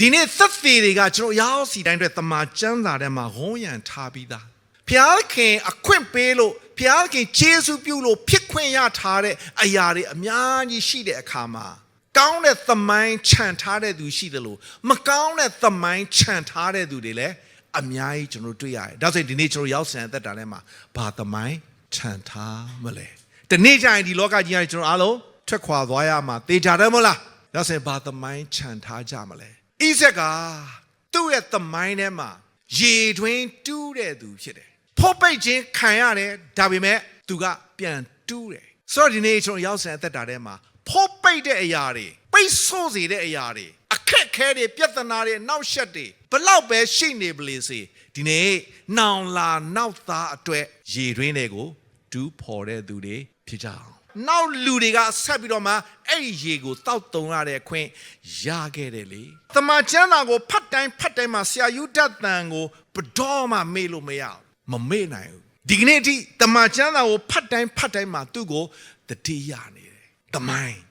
ဒီနေ့သက်သေတွေကကျွန်တော်ရောက်စီတိုင်းအတွက်တမန်ကျမ်းစာထဲမှာဝန်းရံထားပြီးသားဖျားခင်အခွင့်ပေးလို့ဖျားခင်ကျေးဇူးပြုလို့ဖြစ်ခွင့်ရထားတဲ့အရာတွေအများကြီးရှိတဲ့အခါမှာကောင်းတဲ့သမိုင်းခြံထားတဲ့သူရှိတယ်လို့မကောင်းတဲ့သမိုင်းခြံထားတဲ့သူတွေလည်းအများကြီးကျွန်တော်တို့တွေ့ရတယ်ဒါဆိုရင်ဒီနေ့ကျွန်တော်ရောက်ဆန်အသက်တာထဲမှာဘာသမိုင်းခြံထားမလဲဒီနေ့ကျရင်ဒီလောကကြီးကနေကျွန်တော်အားလုံးထွက်ခွာသွားရမှာသေချာတယ်မဟုတ်လားဒါဆိုရင်ဘာသမိုင်းခြံထားကြမလဲ ဣဇက်ကသူ့ရဲ့သမိုင်းထဲမှာရေတွင်းတူးတဲ့သူဖြစ်တယ်။ဖော့ပိတ်ခြင်းခံရတယ်ဒါပေမဲ့သူကပြန်တူးတယ်။ဆိုတော့ဒီနေ့ကျွန်တော်ရောက်ဆန်အသက်တာထဲမှာဖော့ပိတ်တဲ့အရာတွေပိတ်ဆို့စေတဲ့အရာတွေအခက်ခဲတွေပြဿနာတွေနောက်ရှက်တွေဘလောက်ပဲရှိနေပလေစေဒီနေ့နောင်လာနောက်သားအတွက်ရေတွင်းတွေကိုတူးဖော်တဲ့သူတွေဖြစ်ကြအောင် နောက်လူတွေကဆက်ပြီးတော့မှအဲ့ဒီရေကိုတောက်တုံရတဲ့အခွင့်ရခဲ့တယ်လေ။တမန်ကျမ်းစာကိုဖတ်တိုင်းဖတ်တိုင်းမှာဆရာယူတတ်တန်ကိုဘတော်မှမေ့လို့မရဘူး။မမေ့နိုင်ဘူး။ဒီကနေ့အထိတမန်ကျမ်းစာကိုဖတ်တိုင်းဖတ်တိုင်းမှာသူ့ကိုတတိယနေတယ်။တမိုင်း